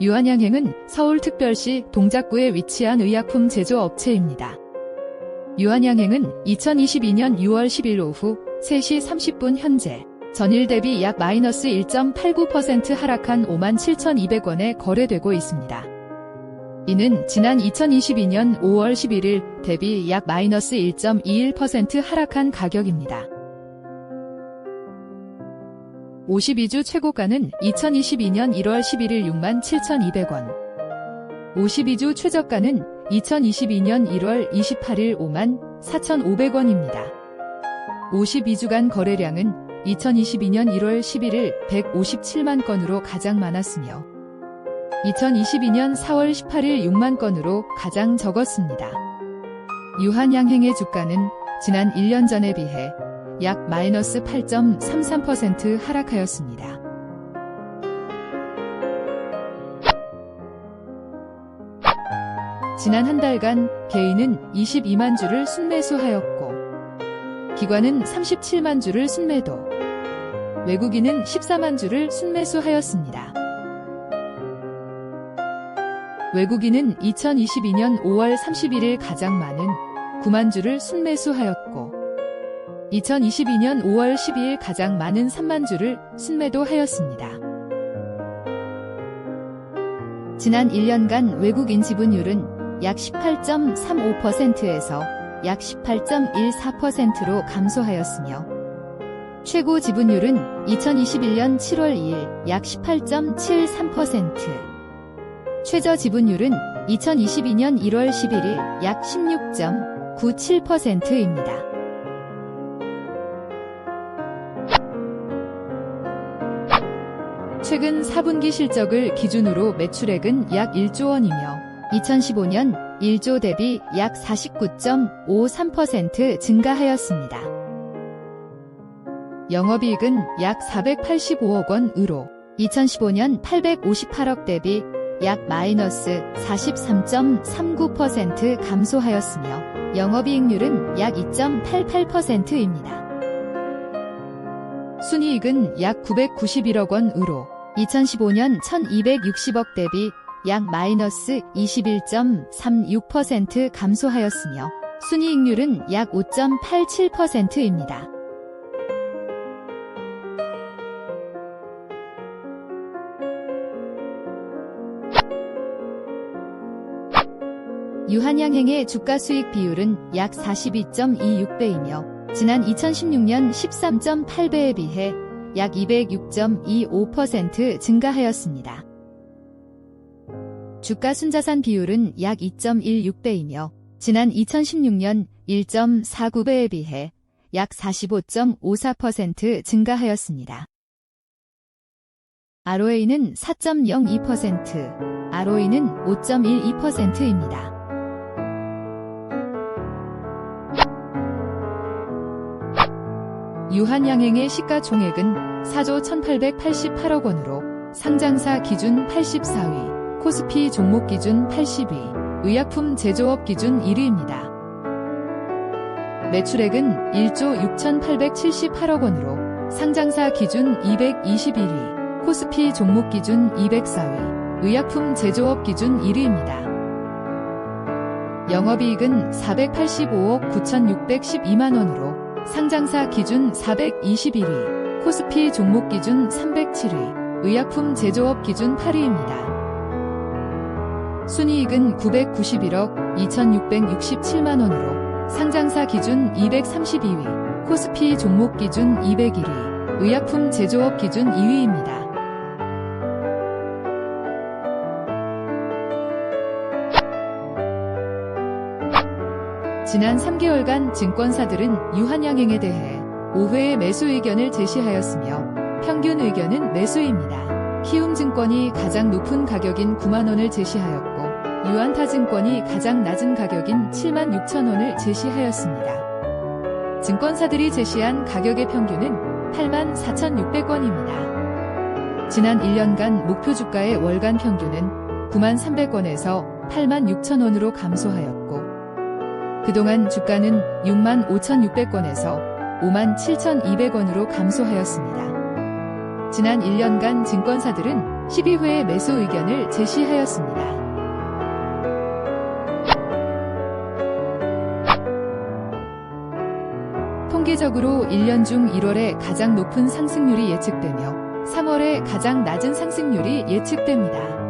유한양행은 서울특별시 동작구에 위치한 의약품 제조업체입니다. 유한양행은 2022년 6월 10일 오후 3시 30분 현재 전일 대비 약 마이너스 1.89% 하락한 57,200원에 거래되고 있습니다. 이는 지난 2022년 5월 11일 대비 약 마이너스 1.21% 하락한 가격입니다. 52주 최고가는 2022년 1월 11일 67,200원. 52주 최저가는 2022년 1월 28일 54,500원입니다. 52주간 거래량은 2022년 1월 11일 157만 건으로 가장 많았으며 2022년 4월 18일 6만 건으로 가장 적었습니다. 유한양행의 주가는 지난 1년 전에 비해 약 마이너스 8.33% 하락하였습니다. 지난 한 달간 개인은 22만 주를 순매수하였고 기관은 37만 주를 순매도 외국인은 14만 주를 순매수하였습니다. 외국인은 2022년 5월 31일 가장 많은 9만 주를 순매수하였고 2022년 5월 12일 가장 많은 3만 주를 순매도하였습니다. 지난 1년간 외국인 지분율은 약 18.35%에서 약 18.14%로 감소하였으며 최고 지분율은 2021년 7월 2일 약 18.73%, 최저 지분율은 2022년 1월 11일 약 16.97%입니다. 최근 4분기 실적을 기준으로 매출액은 약 1조 원이며 2015년 1조 대비 약 49.53% 증가하였습니다. 영업이익은 약 485억 원으로 2015년 858억 대비 약 마이너스 43.39% 감소하였으며 영업이익률은 약 2.88%입니다. 순이익은 약 991억 원으로 2015년 1260억 대비 약 마이너스 21.36% 감소하였으며 순이익률은 약 5.87%입니다. 유한양행의 주가 수익 비율은 약 42.26배이며 지난 2016년 13.8배에 비해 약 206.25% 증가하였습니다. 주가 순자산 비율은 약 2.16배이며 지난 2016년 1.49배에 비해 약 45.54% 증가하였습니다. ROA는 4.02%, ROE는 5.12%입니다. 유한양행의 시가총액은 4조 1888억 원으로 상장사 기준 84위, 코스피 종목 기준 80위, 의약품 제조업 기준 1위입니다. 매출액은 1조 6878억 원으로 상장사 기준 221위, 코스피 종목 기준 204위, 의약품 제조업 기준 1위입니다. 영업이익은 485억 9612만 원으로 상장사 기준 421위, 코스피 종목 기준 307위, 의약품 제조업 기준 8위입니다. 순이익은 991억 2667만 원으로 상장사 기준 232위, 코스피 종목 기준 201위, 의약품 제조업 기준 2위입니다. 지난 3개월간 증권사들은 유한양행에 대해 5회의 매수 의견을 제시하였으며 평균 의견은 매수입니다. 키움증권이 가장 높은 가격인 9만원을 제시하였고 유한타증권이 가장 낮은 가격인 7만 6천원을 제시하였습니다. 증권사들이 제시한 가격의 평균은 8만 4,600원입니다. 지난 1년간 목표 주가의 월간 평균은 9만 300원에서 8만 6천원으로 감소하였고 그동안 주가는 6만 5,600원에서 5만 7,200원으로 감소하였습니다. 지난 1년간 증권사들은 12회 매수 의견을 제시하였습니다. 통계적으로 1년 중 1월에 가장 높은 상승률이 예측되며 3월에 가장 낮은 상승률이 예측됩니다.